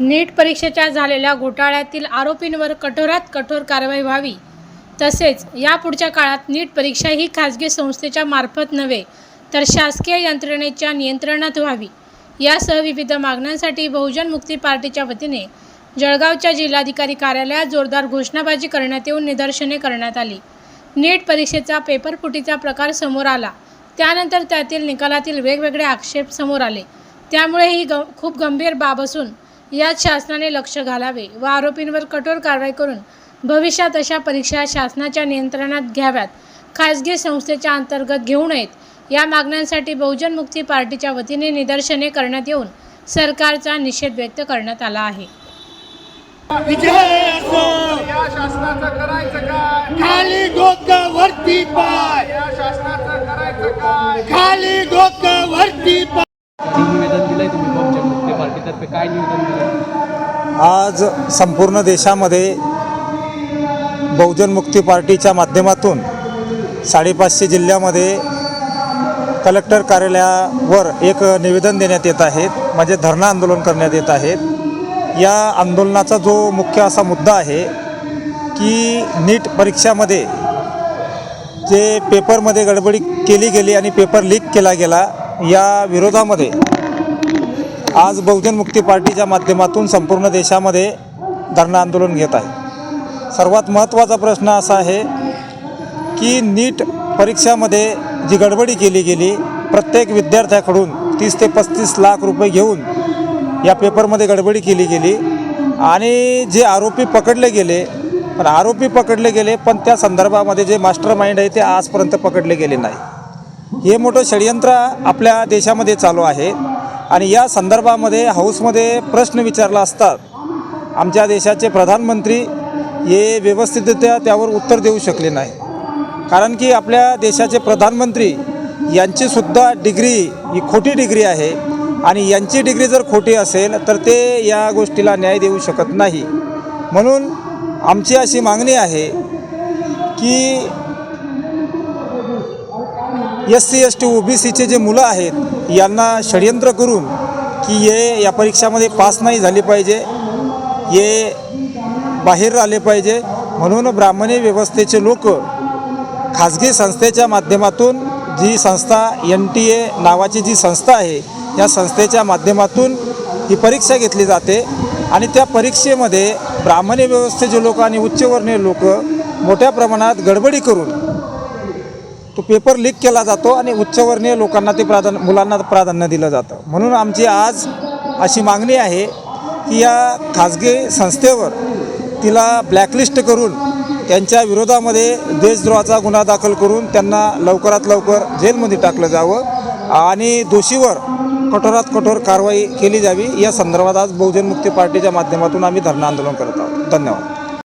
नीट परीक्षेच्या झालेल्या घोटाळ्यातील आरोपींवर कठोरात कठोर कारवाई व्हावी. तसेच यापुढच्या काळात नीट परीक्षा ही खाजगी संस्थेच्या मार्फत नव्हे तर शासकीय यंत्रणेच्या नियंत्रणात व्हावी. यासह विविध मागण्यांसाठी बहुजन मुक्ती पार्टीच्या वतीने जळगावच्या जिल्हाधिकारी कार्यालयात जोरदार घोषणाबाजी करण्यात येऊन निदर्शने करण्यात आली. नीट परीक्षेचा पेपरफुटीचा प्रकार समोर आला. त्यानंतर त्यातील निकालातील वेगवेगळे आक्षेप समोर आले. त्यामुळे ही ग खूप गंभीर बाब असून यात शासनाने लक्ष घालावे व आरोपींवर कठोर कारवाई करून भविष्यात अशा परीक्षा शासनाच्या नियंत्रणात घ्याव्यात. खाजगी संस्थेच्या अंतर्गत घेऊ नयेत. या मागण्यांसाठी बहुजन मुक्ती पार्टीच्या वतीने निदर्शने करण्यात येऊन सरकारचा निषेध व्यक्त करण्यात आला आहे. विजय असो या शासनाचं करायचं काय? खाली डोकं वरती पाय! या शासनाचं करायचं काय? खाली डोकं वरती पाय दिलंय तुम्ही पार्टीतर्फे काय निवेदन आज संपूर्ण देशामध्ये बहुजन मुक्ती पार्टीच्या माध्यमातून साडेपाचशे जिल्ह्यामध्ये कलेक्टर कार्यालयावर एक निवेदन देण्यात येत आहेत म्हणजे धरणं आंदोलन करण्यात येत आहेत या आंदोलनाचा जो मुख्य असा मुद्दा आहे की नीट परीक्षामध्ये जे पेपरमध्ये गडबडी केली गेली आणि पेपर लीक केला गेला या विरोधामध्ये आज बहुजन मुक्ती पार्टीच्या माध्यमातून संपूर्ण देशामध्ये धरणं आंदोलन घेत आहे. सर्वात महत्त्वाचा प्रश्न असा आहे की नीट परीक्षामध्ये जी गडबडी केली गेली प्रत्येक विद्यार्थ्याकडून तीस ते पस्तीस लाख रुपये घेऊन या पेपरमध्ये गडबडी केली गेली आणि जे आरोपी पकडले गेले पण आरोपी पकडले गेले पण त्या संदर्भामध्ये जे मास्टर माइंड आहे ते आजपर्यंत पकडले गेले नाही. हे मोठं षडयंत्र आपल्या देशामध्ये चालू आहे. आणि या संदर्भामध्ये हाऊसमध्ये प्रश्न विचारला असतात आमच्या देशाचे प्रधानमंत्री हे व्यवस्थितरित्या त्यावर उत्तर देऊ शकले नाही. कारण की आपल्या देशाचे प्रधानमंत्री यांचीसुद्धा डिग्री ही खोटी डिग्री आहे आणि यांची डिग्री जर खोटी असेल तर ते या गोष्टीला न्याय देऊ शकत नाही. म्हणून आमची अशी मागणी आहे की S C S T O B सीचे जे मुलं आहेत यांना षडयंत्र करून की हे या परीक्षामध्ये पास नाही झाली पाहिजे हे बाहेर आले पाहिजे. म्हणून ब्राह्मणी व्यवस्थेचे लोक खाजगी संस्थेच्या माध्यमातून जी संस्था एन टी ए नावाची जी संस्था आहे या संस्थेच्या माध्यमातून ही परीक्षा घेतली जाते. आणि त्या परीक्षेमध्ये ब्राह्मणी व्यवस्थेचे लोक आणि उच्चवर्णीय लोक मोठ्या प्रमाणात गडबडी करून तो पेपर लीक केला जातो आणि उच्चवर्णीय लोकांना ते प्राधान्य मुलांना प्राधान्य दिलं जातं. म्हणून आमची आज अशी मागणी आहे की या खाजगी संस्थेवर तिला ब्लॅकलिस्ट करून त्यांच्या विरोधामध्ये देशद्रोहाचा गुन्हा दाखल करून त्यांना लवकरात लवकर जेलमध्ये टाकलं जावं आणि दोषीवर कठोरात कठोर कारवाई केली जावी. या संदर्भात आज बहुजन मुक्ती पार्टीच्या माध्यमातून आम्ही धरणं आंदोलन करत आहोत. धन्यवाद.